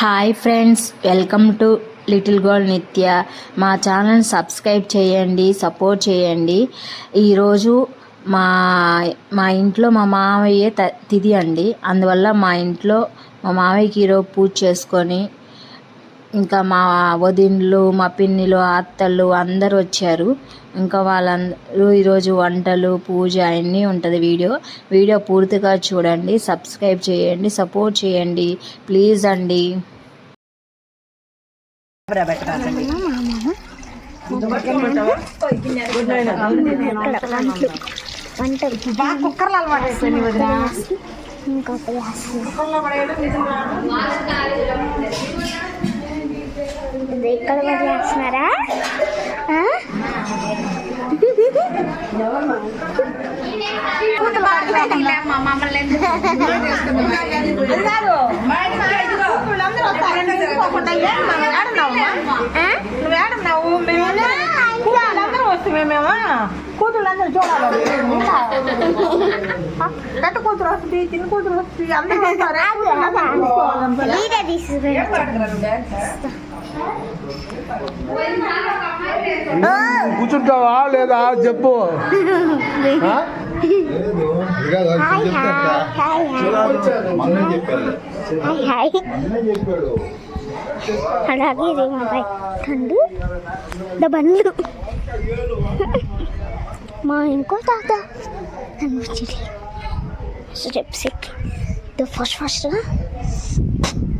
Hi friends welcome to little girl Nitya. మా channel subscribe చేయండి support చేయండి. ఈరోజు మా మా ఇంట్లో మా మామయ్య త అండి. అందువల్ల మా ఇంట్లో మా మామయ్యకి ఈరోజు పూజ చేసుకొని ఇంకా మా వదినలు మా పిన్నిలు అత్తలు అందరూ వచ్చారు. ఇంకా వాళ్ళందరూ ఈరోజు వంటలు పూజ అన్నీ ఉంటుంది వీడియో. వీడియో పూర్తిగా చూడండి సబ్స్క్రైబ్ చేయండి సపోర్ట్ చేయండి. ప్లీజ్ అండి. కుక్కర్లు అలవాటు అయిపోయింది వదిన ఇంకొక ఇది ఇక్కడ వదిలేస్తున్నారా ఆ? ఇది మేము? కూతుళ్ళందరూ చూడాలి. కట్ట కూతురు వస్తుంది చిన్న కూతురు వస్తుంది అందరూ కూర్చుంటావా లేదా? చెప్పు. ఆ? Hi hi hi hi. Hi. అలాగే ఇది మా బైక్ కండు ద బండ్లు. మా ఇంకో తాత కనిపించింది స్టెప్స్ ఎక్కి ద ఫస్ట్ ఫస్ట్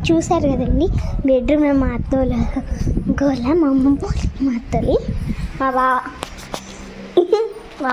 చూశారు కదండి బెడ్రూమ్ మా అత్తోళ్ళ. గోల మా అమ్మమ్మ మా అత్తలి మా బా మా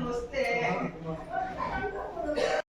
넣었을 때